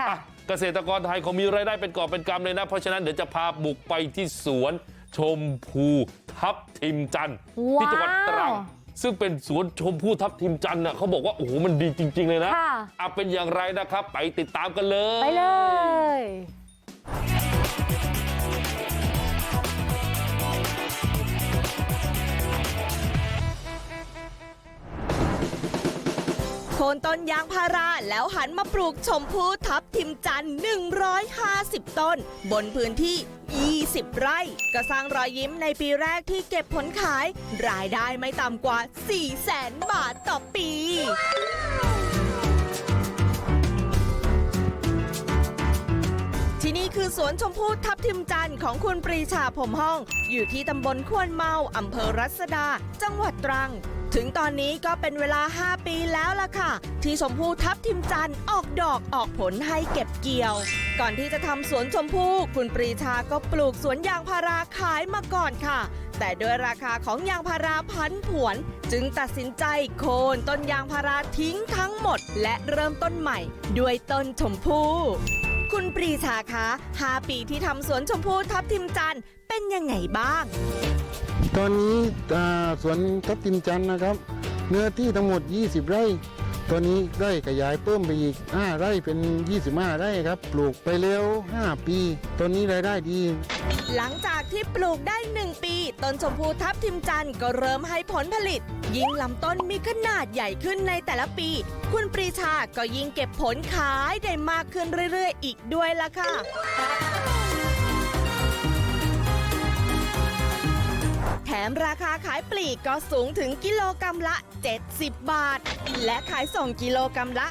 ค่ะอะเกษตรกรไทยเขามีรายได้เป็นกอบเป็นกำเลยนะเพราะฉะนั้นเดี๋ยวจะพาบุกไปที่สวนชมพูทับทิมจันทร์ที่จังหวัดตรังว้าวซึ่งเป็นสวนชมพู่ทับทิมจันทร์น่ะเขาบอกว่าโอ้โหมันดีจริง ๆ เลยนะค่ะอะเป็นอย่างไรนะครับ ไปติดตามกันเลยไปเลย โคนต้นยางพาราแล้วหันมาปลูกชมพู่ทับทิมจันทร์150 ต้น บนพื้นที่ 20 ไร่ ก็สร้างรอยยิ้มในปีแรกที่เก็บผลขาย รายได้ไม่ต่ำกว่า4แสนบาทต่อปีที่นี่คือสวนชมพู่ทับทิมจันทร์ของคุณปรีชาผมห้อง อยู่ที่ตำบลควนเมาอำเภอรัศดา จังหวัดตรัง ถึงตอนนี้ก็เป็นเวลา 5 ปีแล้วล่ะค่ะ ที่ชมพู่ทับทิมจันทร์ออกดอกออกผลให้เก็บเกี่ยว ก่อนที่จะทำสวนชมพู่คุณปรีชาก็ปลูกสวนยางพาราขายมาก่อนค่ะ แต่ด้วยราคาของยางพาราพันผวน จึงตัดสินใจโค่นต้นยางพาราทิ้งทั้งหมด และเริ่มต้นใหม่ ด้วยต้นชมพู่คุณปรีชาคะ 5 ปีที่ทำสวนชมพู่ทับทิมจันทร์เป็นยังไงบ้าง ตอนนี้สวนทับทิมจันทร์นะครับ เนื้อที่ทั้งหมด 20 ไร่ ตอนนี้ได้ขยายเพิ่มไปอีก 5 ไร่เป็น 25 ไร่ครับ ปลูกไปแล้ว 5 ปี ตอนนี้รายได้ดี หลังจากที่ปลูกได้ 1 ปีต้นชมพูทับทิมจันทร์ก็เริ่มให้ผลผลิต ยิ่งลำต้นมีขนาดใหญ่ขึ้นในแต่ละปี คุณปรีชาก็ยิ่งเก็บผลขายได้มากขึ้นเรื่อยๆ อีกด้วยล่ะค่ะ มราคาขายปลีกก็สูงถึงกิโลกรรัมละ 70 บาท และขายส่งกิโลกรรัมละ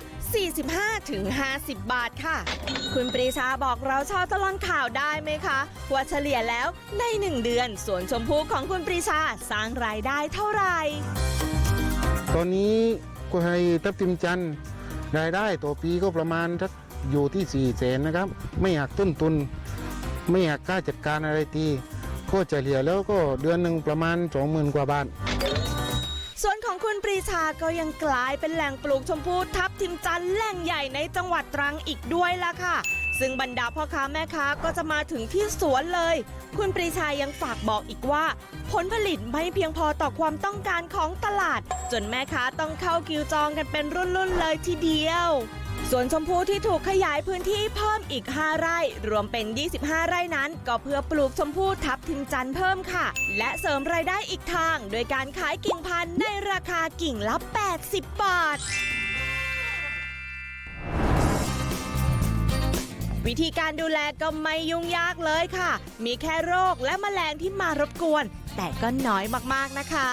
45ถึง50 บาทค่ะ คุณปรีชาบอกเราชาวตลอดข่าวได้ไหมคะ ว่าเฉลี่ยแล้วใน1เดือนสวนชมพูของคุณปรีชาสร้างรายได้เท่าไหร่ ตอนนี้ก็ให้ทับทิมจันทร์รายได้ต่อปีก็ประมาณสักอยู่ที่4ี่แสนนะครับ ไม่หักต้นทุน ไม่หักค่าจัดการอะไรที ก็เฉลี่ยแล้วก็เดือนหนึ่งประมาณ 20,000 กว่าบาทส่วนของคุณปรีชาก็ยังกลายเป็นแหล่งปลูกชมพูทับทิมจันแหล่งใหญ่ในจังหวัดตรังอีกด้วยล่ะค่ะ ซึ่งบรรดาพ่อค้าแม่ค้าก็จะมาถึงที่สวนเลย คุณปรีชายังฝากบอกอีกว่า ผลผลิตไม่เพียงพอต่อความต้องการของตลาด จนแม่ค้าต้องเข้าคิวจองกันเป็นรุ่นๆเลยทีเดียว ส่วนชมพูที่ถูกขยายพื้นที่เพิ่มอีก 5 ไร่ รวมเป็น 25 ไร่นั้น ก็เพื่อปลูกชมพูทับทิมจันทร์เพิ่มค่ะ และเสริมรายได้อีกทาง โดยการขายกิ่งพันธุ์ในราคากิ่งละ 80 บาทวิธีการดูแลก็ไม่ยุ่งยากเลยค่ะ มีแค่โรคและแมลงที่มารบกวน แต่ก็น้อยมากๆนะคะ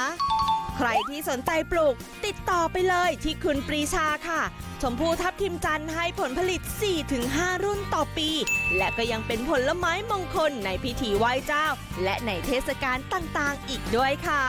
ใครที่สนใจปลูก ติดต่อไปเลยที่คุณปรีชาค่ะ ชมพู่ทับทิมจันทร์ให้ผลผลิต 4-5 รุ่นต่อปี และก็ยังเป็นผลไม้มงคลในพิธีไหว้เจ้า และในเทศกาลต่างๆ อีกด้วยค่ะ